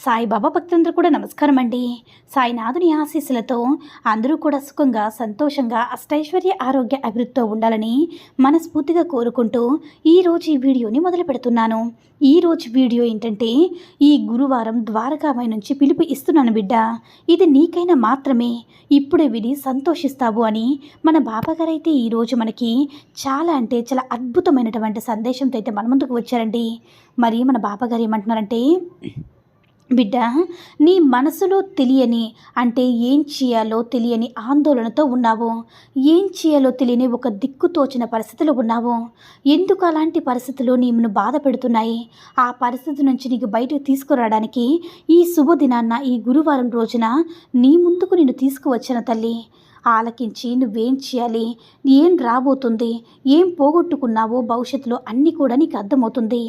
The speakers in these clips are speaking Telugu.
సాయిబాబా భక్తులందరూ కూడా నమస్కారం అండి సాయినాథుని ఆశీస్సులతో అందరూ కూడా సుఖంగా సంతోషంగా అష్టైశ్వర్య ఆరోగ్య అభివృద్ధితో ఉండాలని మనస్ఫూర్తిగా కోరుకుంటూ ఈరోజు ఈ వీడియోని మొదలు పెడుతున్నాను. ఈరోజు వీడియో ఏంటంటే ఈ గురువారం ద్వారకామై నుంచి పిలుపు ఇస్తున్నాను బిడ్డ. ఇది నీకైనా మాత్రమే. ఇప్పుడే విని సంతోషిస్తావు అని మన బాబాగారైతే ఈరోజు మనకి చాలా అంటే చాలా అద్భుతమైనటువంటి సందేశంతో అయితే మన ముందుకు వచ్చారండి. మరి మన బాబాగారు ఏమంటున్నారంటే బిడ్డ నీ మనసులో తెలియని అంటే ఏం చేయాలో తెలియని ఆందోళనతో ఉన్నావు. ఏం చేయాలో తెలియని ఒక దిక్కుతోచిన పరిస్థితులు ఉన్నావు. ఎందుకు అలాంటి పరిస్థితులు నిన్ను బాధ పెడుతున్నాయి? ఆ పరిస్థితి నుంచి నీకు బయటకు తీసుకురావడానికి ఈ శుభదినాన్న ఈ గురువారం రోజున నీ ముందుకు నేను తీసుకువచ్చిన తల్లి. ఆలకించి నువ్వేం చేయాలి? ఏం రాబోతుంది? ఏం పోగొట్టుకున్నావో భవిష్యత్తులో అన్నీ కూడా నీకు అర్థమవుతుంది.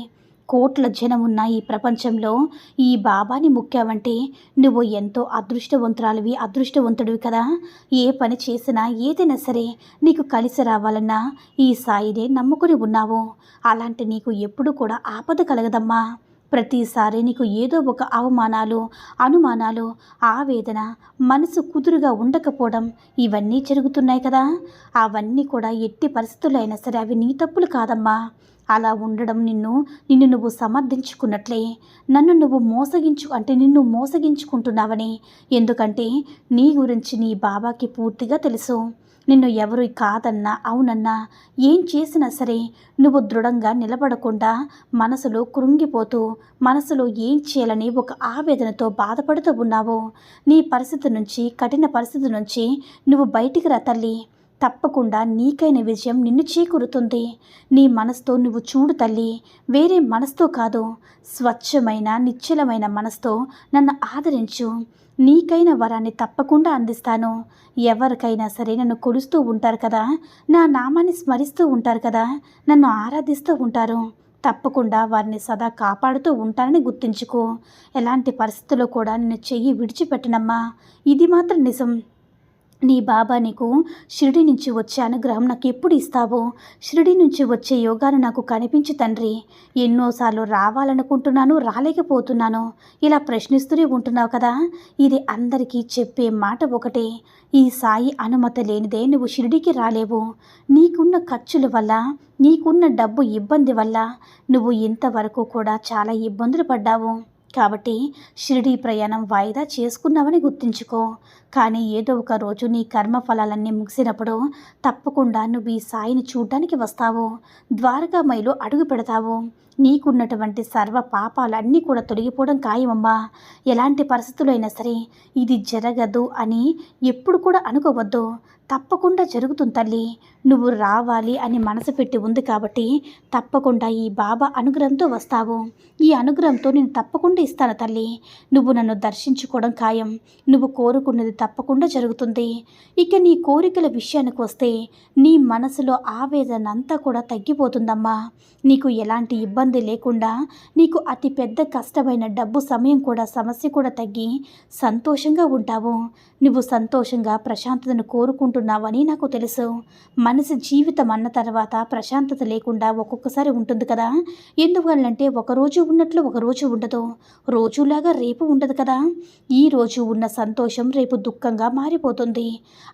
కోట్ల జనం ఉన్న ఈ ప్రపంచంలో ఈ బాబాని ముఖ్యావంటే నువ్వు ఎంతో అదృష్టవంతురాలివి అదృష్టవంతుడివి కదా. ఏ పని చేసినా ఏదైనా సరే నీకు కలిసి రావాలన్నా ఈ సాయినే నమ్ముకుని ఉన్నావు. అలాంటి నీకు ఎప్పుడు కూడా ఆపద కలగదమ్మా. ప్రతిసారి నీకు ఏదో ఒక అవమానాలు అనుమానాలు ఆవేదన మనసు కుదురుగా ఉండకపోవడం ఇవన్నీ జరుగుతున్నాయి కదా. అవన్నీ కూడా ఎట్టి పరిస్థితులు అయినా సరే అవి నీ తప్పులు కాదమ్మా. అలా ఉండడం నిన్ను నిన్ను నువ్వు సమర్థించుకున్నట్లే. నన్ను నువ్వు మోసగించు అంటే నిన్ను మోసగించుకుంటున్నావని. ఎందుకంటే నీ గురించి నీ బాబాకి పూర్తిగా తెలుసు. నిన్ను ఎవరు కాదన్నా అవునన్నా ఏం చేసినా సరే నువ్వు దృఢంగా నిలబడకుండా మనసులో కృంగిపోతూ మనసులో ఏం చేయాలని ఒక ఆవేదనతో బాధపడుతూ ఉన్నావు. నీ పరిస్థితి నుంచి కఠిన పరిస్థితి నుంచి నువ్వు బయటికి రా తల్లి. తప్పకుండా నీకైన విజయం నిన్ను చేకూరుతుంది. నీ మనసుతో నువ్వు చూడు తల్లి. వేరే మనసుతో కాదు స్వచ్ఛమైన నిశ్చలమైన మనసుతో నన్ను ఆదరించు. నీకైన వరాన్ని తప్పకుండా అందిస్తాను. ఎవరికైనా సరే నన్ను కొలుస్తూ ఉంటారు కదా. నా నామాన్ని స్మరిస్తూ ఉంటారు కదా. నన్ను ఆరాధిస్తూ ఉంటారు. తప్పకుండా వారిని సదా కాపాడుతూ ఉంటానని గుర్తుంచుకో. ఎలాంటి పరిస్థితుల్లో కూడా నిన్ను చెయ్యి విడిచిపెట్టనమ్మా. ఇది మాత్రం నిజం. నీ బాబా నీకు షిరిడి నుంచి వచ్చే అనుగ్రహం నాకు ఎప్పుడు ఇస్తావో? షిరిడి నుంచి వచ్చే యోగాను నాకు కనిపించు తండ్రి. ఎన్నోసార్లు రావాలనుకుంటున్నాను రాలేకపోతున్నాను. ఇలా ప్రశ్నిస్తూనే ఉంటున్నావు కదా? ఇది అందరికీ చెప్పే మాట ఒకటే. ఈ సాయి అనుమతి లేనిదే నువ్వు షిరిడికి రాలేవు. నీకున్న ఖర్చుల వల్ల నీకున్న డబ్బు ఇబ్బంది వల్ల నువ్వు ఇంతవరకు కూడా చాలా ఇబ్బందులు పడ్డావు. కాబట్టి షిరిడీ ప్రయాణం వాయిదా చేసుకున్నావని గుర్తుంచుకో. కానీ ఏదో ఒక రోజు నీ కర్మఫలాలన్నీ ముగిసినప్పుడు తప్పకుండా నువ్వు ఈ సాయిని చూడ్డానికి వస్తావు. ద్వారకామైలో అడుగు పెడతావు. నీకున్నటువంటి సర్వ పాపాలన్నీ కూడా తొలగిపోవడం ఖాయమమ్మా. ఎలాంటి పరిస్థితులైనా సరే ఇది జరగదు అని ఎప్పుడు కూడా అనుకోవద్దు. తప్పకుండా జరుగుతుంది తల్లి. నువ్వు రావాలి అని మనసు పెట్టి ఉంది కాబట్టి తప్పకుండా ఈ బాబా అనుగ్రహంతో వస్తావు. ఈ అనుగ్రహంతో నేను తప్పకుండా ఇస్తాను తల్లి. నువ్వు నన్ను దర్శించుకోవడం ఖాయం. నువ్వు కోరుకున్నది తప్పకుండా జరుగుతుంది. ఇక నీ కోరికల విషయానికి వస్తే నీ మనసులో ఆవేదన అంతా కూడా తగ్గిపోతుందమ్మా. నీకు ఎలాంటి ఇబ్బంది లేకుండా నీకు అతి పెద్ద కష్టమైన డబ్బు సమయం కూడా సమస్య కూడా తగ్గి సంతోషంగా ఉంటావు. నువ్వు సంతోషంగా ప్రశాంతతను కోరుకుంటున్నావని నాకు తెలుసు. మనసు జీవితం అన్న తర్వాత ప్రశాంతత లేకుండా ఒక్కొక్కసారి ఉంటుంది కదా. ఎందువల్లంటే ఒకరోజు ఉన్నట్లు ఒకరోజు ఉండదు. రోజులాగా రేపు ఉండదు కదా. ఈ రోజు ఉన్న సంతోషం రేపు దుఃఖంగా మారిపోతుంది.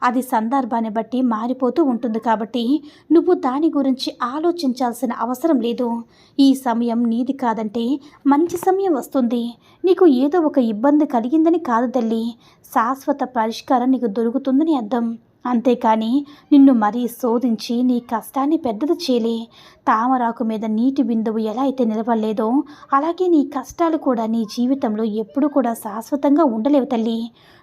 అది సందర్భాన్ని బట్టి మారిపోతూ ఉంటుంది కాబట్టి నువ్వు దాని గురించి ఆలోచించాల్సిన అవసరం లేదు. ఈ సమయం నీది కాదంటే మంచి సమయం వస్తుంది. నీకు ఏదో ఒక ఇబ్బంది కలిగిందని కాదు తల్లి. శాశ్వత పరిష్కారం నీకు దొరుకుతుందని అర్థం. అంతేకాని నిన్ను మరీ శోధించి నీ కష్టాన్ని పెద్దది చేయలే తామరాకు మీద నీటి బిందువు ఎలా అయితే నిలబడలేదో అలాగే నీ కష్టాలు కూడా నీ జీవితంలో ఎప్పుడు కూడా శాశ్వతంగా ఉండలేవు తల్లి.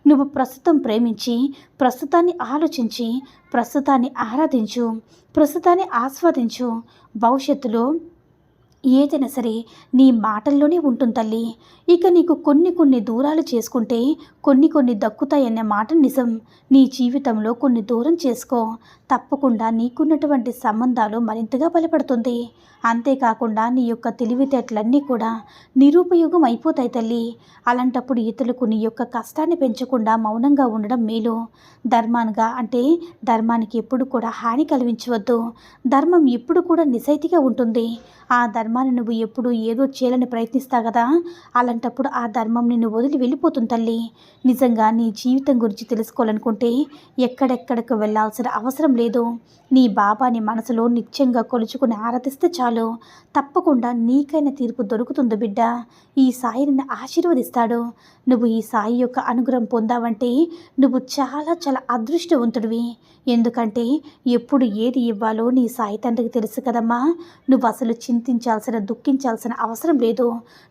నువ్వు ప్రస్తుతం ప్రేమించి ప్రస్తుతాన్ని ఆలోచించి ప్రస్తుతాన్ని ఆరాధించు ప్రస్తుతాన్ని ఆస్వాదించు. భవిష్యత్తులో ఏదైనా సరే నీ మాటల్లోనే ఉంటుంది తల్లి. ఇక నీకు కొన్ని కొన్ని దూరాలు చేసుకుంటే కొన్ని కొన్ని దక్కుతాయనే మాట నిజం. నీ జీవితంలో కొన్ని దూరం చేసుకో. తప్పకుండా నీకున్నటువంటి సంబంధాలు మరింతగా బలపడుతుంది. అంతేకాకుండా నీ యొక్క తెలివితేటలన్నీ కూడా నిరుపయోగం అయిపోతాయి తల్లి. అలాంటప్పుడు ఇతరులకు నీ యొక్క కష్టాన్ని పెంచకుండా మౌనంగా ఉండడం మేలు. ధర్మానుగా అంటే ధర్మానికి ఎప్పుడు కూడా హాని కలిగించవద్దు. ధర్మం ఎప్పుడు కూడా నిజాయితీగా ఉంటుంది. ఆ ధర్మాన్ని నువ్వు ఎప్పుడు ఏదో చేయాలని ప్రయత్నిస్తావు కదా? అలాంటప్పుడు ఆ ధర్మం నిన్ను వదిలి వెళ్ళిపోతుంది తల్లి. నిజంగా నీ జీవితం గురించి తెలుసుకోవాలనుకుంటే ఎక్కడెక్కడికి వెళ్ళాల్సిన అవసరం లేదు. నీ బాబాని మనసులో నిత్యంగా కొలుచుకుని ఆరాధిస్తే చాలు. తప్పకుండా నీకైన తీర్పు దొరుకుతుంది బిడ్డ. ఈ సాయి నిన్ను ఆశీర్వదిస్తాడు. నువ్వు ఈ సాయి యొక్క అనుగ్రహం పొందావంటే నువ్వు చాలా చాలా అదృష్టవంతుడివి. ఎందుకంటే ఎప్పుడు ఏది ఇవ్వాలో నీ సాయి తండ్రికి తెలుసు కదమ్మా. నువ్వు అసలు చింతించాల్సిన దుఃఖించాల్సిన అవసరం లేదు.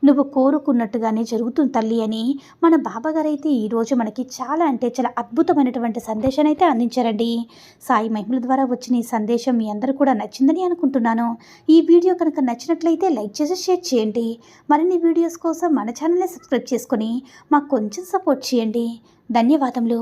నువ్వు కోరుకున్నట్టుగానే జరుగుతుంది తల్లి అని మన బాబాగారు అయితే ఈరోజు మనకి చాలా అంటే చాలా అద్భుతమైనటువంటి సందేశాన్ని అయితే అందించారండి. సాయి మహిమల ద్వారా వచ్చిన ఈ సందేశం మీ అందరూ కూడా నచ్చిందని అనుకుంటున్నాను. ఈ వీడియో కనుక నచ్చినట్లయితే లైక్ చేసి షేర్ చేయండి. మరిన్ని వీడియోస్ కోసం మన ఛానల్ని సబ్స్క్రైబ్ చేసుకొని మాకు కొంచెం సపోర్ట్ చేయండి. ధన్యవాదములు.